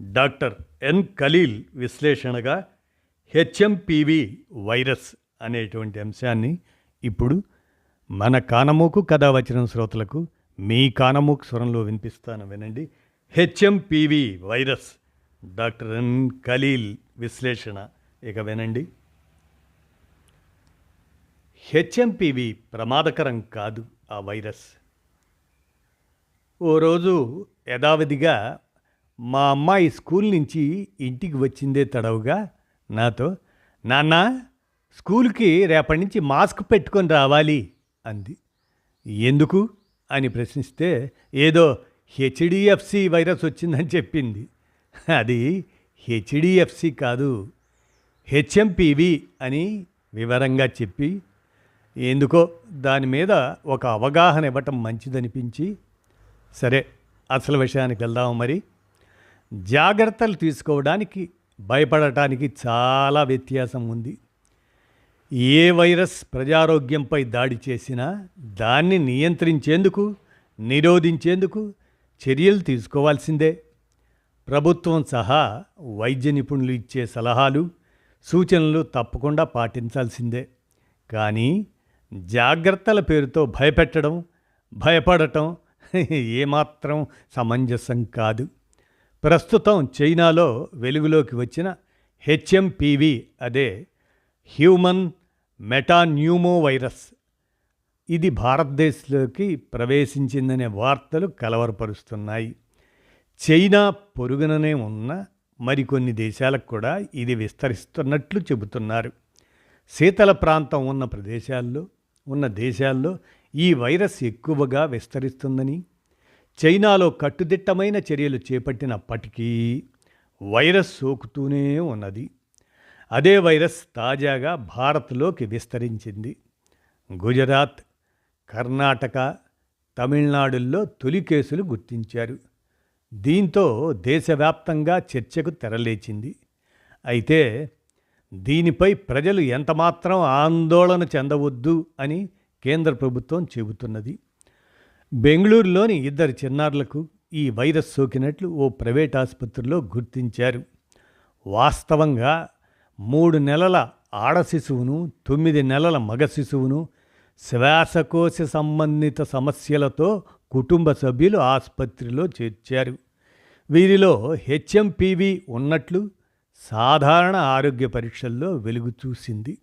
Doctor N Khalil విశ్లేషణగా HMPV virus అనేటువంటి అంశాన్ని ఇప్పుడు మన కానమూకు కథ వచ్చిన శ్రోతలకు మీ కానమూకు స్వరంలో వినిపిస్తాను వినండి. HMPV virus doctor N Khalil విశ్లేషణ. ఇక వినండి. హెచ్ఎంపివి ప్రమాదకరం కాదు ఆ వైరస్. ఓ రోజు యథావిధిగా మా అమ్మాయి స్కూల్ నుంచి ఇంటికి వచ్చిందే తడవుగా నాతో నాన్న స్కూల్కి రేపటి నుంచి మాస్క్ పెట్టుకొని రావాలి అంది. ఎందుకు? అని ప్రశ్నిస్తే ఏదో హెచ్డిఎఫ్సి వైరస్ వచ్చిందని చెప్పింది. అది హెచ్డిఎఫ్సి కాదు హెచ్ఎంపివి అని వివరంగా చెప్పి ఎందుకో దాని మీద ఒక అవగాహన ఇవ్వటం మంచిదనిపించి సరే అసలు విషయానికి వెళ్దాము మరి. జాగ్రత్తలు తీసుకోవడానికి భయపడటానికి చాలా వ్యత్యాసం ఉంది. ఏ వైరస్ ప్రజారోగ్యంపై దాడి చేసినా దాన్ని నియంత్రించేందుకు నిరోధించేందుకు చర్యలు తీసుకోవాల్సిందే. ప్రభుత్వం సహా వైద్య నిపుణులు ఇచ్చే సలహాలు సూచనలు తప్పకుండా పాటించాల్సిందే. కానీ జాగ్రత్తల పేరుతో భయపెట్టడం భయపడటం ఏమాత్రం సమంజసం కాదు. ప్రస్తుతం చైనాలో వెలుగులోకి వచ్చిన హెచ్ఎంపివి అదే హ్యూమన్ మెటాన్యూమో వైరస్ ఇది భారతదేశంలోకి ప్రవేశించిందనే వార్తలు కలవరపరుస్తున్నాయి. చైనా పొరుగుననే ఉన్న మరికొన్ని దేశాలకు కూడా ఇది విస్తరిస్తున్నట్లు చెబుతున్నారు. శీతల ప్రాంతం ఉన్న ప్రదేశాల్లో ఉన్న దేశాల్లో ఈ వైరస్ ఎక్కువగా విస్తరిస్తుందని చైనాలో కట్టుదిట్టమైన చర్యలు చేపట్టినప్పటికీ వైరస్ సోకుతూనే ఉన్నది. అదే వైరస్ తాజాగా భారత్లోకి విస్తరించింది. గుజరాత్ కర్ణాటక తమిళనాడుల్లో తొలి కేసులు గుర్తించారు. దీంతో దేశవ్యాప్తంగా చర్చకు తెరలేచింది. అయితే దీనిపై ప్రజలు ఎంతమాత్రం ఆందోళన చెందవద్దు అని కేంద్ర ప్రభుత్వం చెబుతున్నది. బెంగళూరులోని ఇద్దరు చిన్నారులకు ఈ వైరస్ సోకినట్లు ఓ ప్రైవేట్ ఆసుపత్రిలో గుర్తించారు. వాస్తవంగా మూడు నెలల ఆడ శిశువును తొమ్మిది నెలల మగ శిశువును శ్వాసకోశ సంబంధిత సమస్యలతో కుటుంబ సభ్యులు ఆసుపత్రిలో చేర్చారు. వీరిలో హెచ్ఎంపివి ఉన్నట్లు సాధారణ ఆరోగ్య పరీక్షల్లో వెలుగు చూసింది.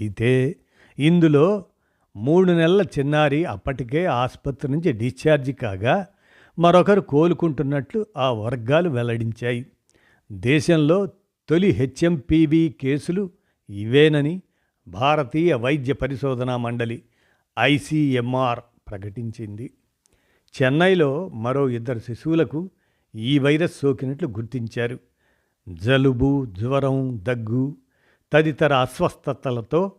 అయితే ఇందులో మూడు నెలల చిన్నారి అప్పటికే ఆసుపత్రి నుంచి డిశ్చార్జి కాగా మరొకరు కోలుకుంటున్నట్లు ఆ వర్గాలు వెల్లడించాయి. దేశంలో తొలి హెచ్ఎంపివి కేసులు ఇవేనని భారతీయ వైద్య పరిశోధనా మండలి ఐసీఎంఆర్ ప్రకటించింది. చెన్నైలో మరో ఇద్దరు శిశువులకు ఈ వైరస్ సోకినట్లు గుర్తించారు. జలుబు జ్వరం దగ్గు తదితర అస్వస్థతలతో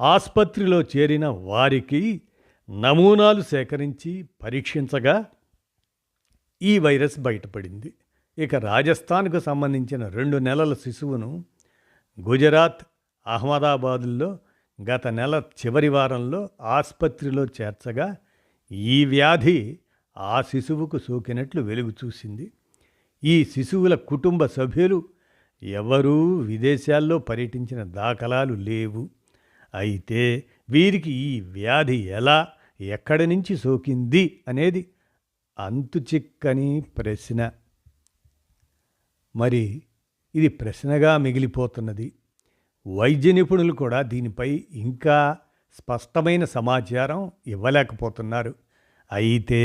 ఆసుపత్రిలో చేరిన వారికి నమూనాలు సేకరించి పరీక్షించగా ఈ వైరస్ బయటపడింది. ఇక రాజస్థాన్కు సంబంధించిన రెండు నెలల శిశువును గుజరాత్ అహ్మదాబాదుల్లో గత నెల చివరి వారంలో ఆసుపత్రిలో చేర్చగా ఈ వ్యాధి ఆ శిశువుకు సోకినట్లు వెలుగు చూసింది. ఈ శిశువుల కుటుంబ సభ్యులు ఎవరూ విదేశాల్లో పర్యటించిన దాఖలాలు లేవు. అయితే వీరికి ఈ వ్యాధి ఎలా ఎక్కడి నుంచి సోకింది అనేది అంతు చిక్కని ప్రశ్న. మరి ఇది ప్రశ్నగా మిగిలిపోతున్నది. వైద్య నిపుణులు కూడా దీనిపై ఇంకా స్పష్టమైన సమాచారం ఇవ్వలేకపోతున్నారు. అయితే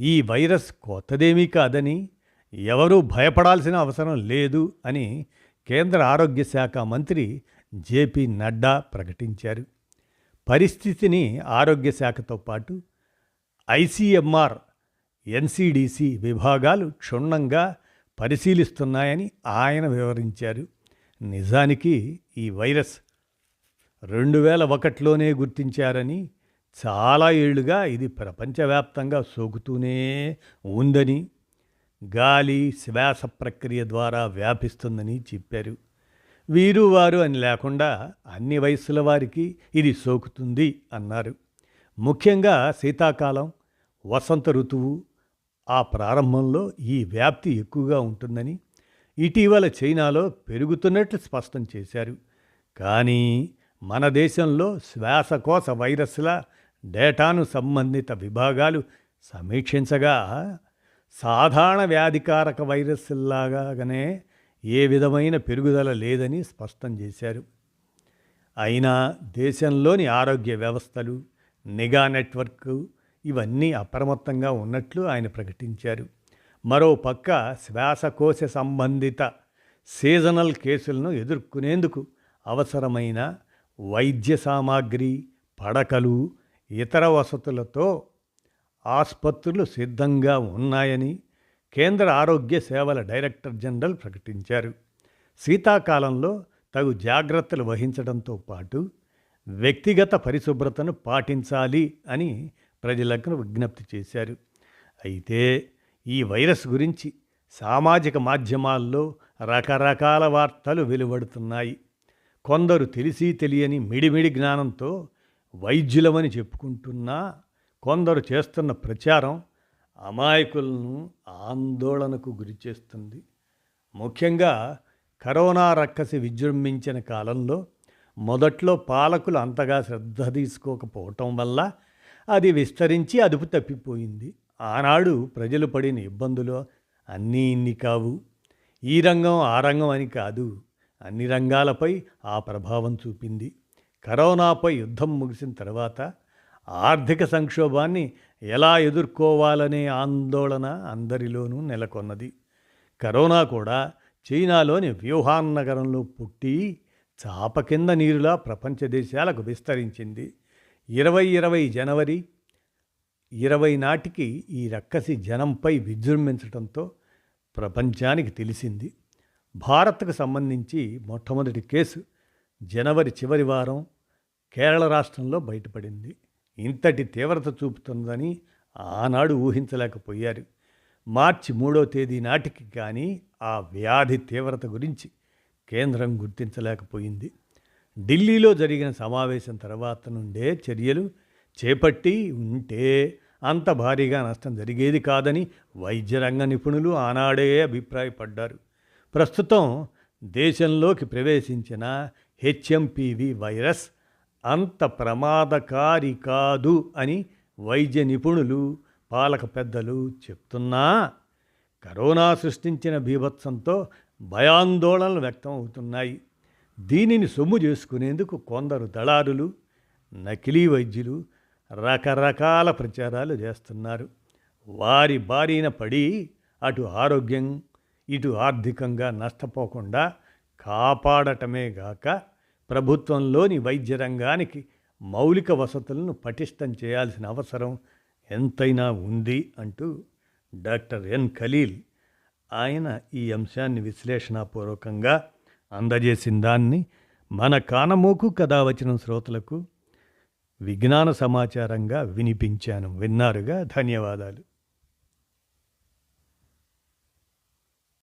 ఈ వైరస్ కొత్తదేమీ కాదని ఎవరూ భయపడాల్సిన అవసరం లేదు అని కేంద్ర ఆరోగ్య శాఖ మంత్రి జేపీ నడ్డా ప్రకటించారు. పరిస్థితిని ఆరోగ్య శాఖతో పాటు ఐసీఎంఆర్ ఎన్సిడిసి విభాగాలు క్షుణ్ణంగా పరిశీలిస్తున్నాయని ఆయన వివరించారు. నిజానికి ఈ వైరస్ రెండు వేల ఒకటిలోనే గుర్తించారని చాలా ఏళ్ళుగా ఇది ప్రపంచవ్యాప్తంగా సోకుతూనే ఉందని గాలి శ్వాస ప్రక్రియ ద్వారా వ్యాపిస్తుందని చెప్పారు. వీరు వారు అని లేకుండా అన్ని వయస్సుల వారికి ఇది సోకుతుంది అన్నారు. ముఖ్యంగా శీతాకాలం వసంత ఋతువు ఆ ప్రారంభంలో ఈ వ్యాప్తి ఎక్కువగా ఉంటుందని ఇటీవల చైనాలో పెరుగుతున్నట్లు స్పష్టం చేశారు. కానీ మన దేశంలో శ్వాసకోశ వైరస్ల డేటాను సంబంధిత విభాగాలు సమీక్షించగా సాధారణ వ్యాధికారక వైరస్లాగానే ఏ విధమైన పెరుగుదల లేదని స్పష్టం చేశారు. అయినా దేశంలోని ఆరోగ్య వ్యవస్థలు నిఘా నెట్వర్క్ ఇవన్నీ అప్రమత్తంగా ఉన్నట్లు ఆయన ప్రకటించారు. మరో పక్క శ్వాసకోశ సంబంధిత సీజనల్ కేసులను ఎదుర్కొనేందుకు అవసరమైన వైద్య సామాగ్రి పడకలు ఇతర వసతులతో ఆసుపత్రులు సిద్ధంగా ఉన్నాయని కేంద్ర ఆరోగ్య సేవల డైరెక్టర్ జనరల్ ప్రకటించారు. శీతాకాలంలో తగు జాగ్రత్తలు వహించడంతో పాటు వ్యక్తిగత పరిశుభ్రతను పాటించాలి అని ప్రజలకు విజ్ఞప్తి చేశారు. అయితే ఈ వైరస్ గురించి సామాజిక మాధ్యమాల్లో రకరకాల వార్తలు వెలువడుతున్నాయి. కొందరు తెలిసి తెలియని మిడిమిడి జ్ఞానంతో వైద్యులమని చెప్పుకుంటున్నా కొందరు చేస్తున్న ప్రచారం అమాయకులను ఆందోళనకు గురిచేస్తుంది ముఖ్యంగా కరోనా రక్కసి విజృంభించిన కాలంలో మొదట్లో పాలకులు అంతగా శ్రద్ధ తీసుకోకపోవటం వల్ల అది విస్తరించి అదుపు తప్పిపోయింది. ఆనాడు ప్రజలు పడిన ఇబ్బందులు అన్నీ ఇన్ని కావు. ఈ రంగం ఆ రంగం అని కాదు. అన్ని రంగాలపై ఆ ప్రభావం చూపింది. కరోనాపై యుద్ధం ముగిసిన తర్వాత ఆర్థిక సంక్షోభాన్ని ఎలా ఎదుర్కోవాలనే ఆందోళన అందరిలోనూ నెలకొన్నది. కరోనా కూడా చైనాలోని వ్యూహాన్ నగరంలో పుట్టి చాప కింద నీరులా ప్రపంచ దేశాలకు విస్తరించింది. ఇరవై ఇరవై జనవరి ఇరవై నాటికి ఈ రక్కసి జనంపై విజృంభించడంతో ప్రపంచానికి తెలిసింది. భారత్కు సంబంధించి మొట్టమొదటి కేసు జనవరి చివరి వారం కేరళ రాష్ట్రంలో బయటపడింది. ఇంతటి తీవ్రత చూపుతుందని ఆనాడు ఊహించలేకపోయారు. మార్చి మూడో తేదీ నాటికి కానీ ఆ వ్యాధి తీవ్రత గురించి కేంద్రం గుర్తించలేకపోయింది. ఢిల్లీలో జరిగిన సమావేశం తర్వాత నుండే చర్యలు చేపట్టి ఉంటే అంత భారీగా నష్టం జరిగేది కాదని వైద్య రంగ నిపుణులు ఆనాడే అభిప్రాయపడ్డారు. ప్రస్తుతం దేశంలోకి ప్రవేశించిన హెచ్ఎంపివి వైరస్ అంత ప్రమాదకారి కాదు అని వైద్య నిపుణులు పాలక పెద్దలు చెప్తున్నా కరోనా సృష్టించిన బీభత్సంతో భయాందోళనలు వ్యక్తం అవుతున్నాయి దీనిని సొమ్ము చేసుకునేందుకు కొందరు దళారులు నకిలీ వైద్యులు రకరకాల ప్రచారాలు చేస్తున్నారు. వారి బారిన పడి అటు ఆరోగ్యం ఇటు ఆర్థికంగా నష్టపోకుండా కాపాడటమే గాక ప్రభుత్వంలోని వైద్య రంగానికి మౌలిక వసతులను పటిష్టం చేయాల్సిన అవసరం ఎంతైనా ఉంది అంటూ డాక్టర్ ఎన్ ఖలీల్ ఆయన ఈ అంశాన్ని విశ్లేషణాపూర్వకంగా అందజేసిన దాన్ని మన కానమోకు కథ వచ్చిన శ్రోతలకు విజ్ఞాన సమాచారంగా వినిపించాను. విన్నారుగా? ధన్యవాదాలు.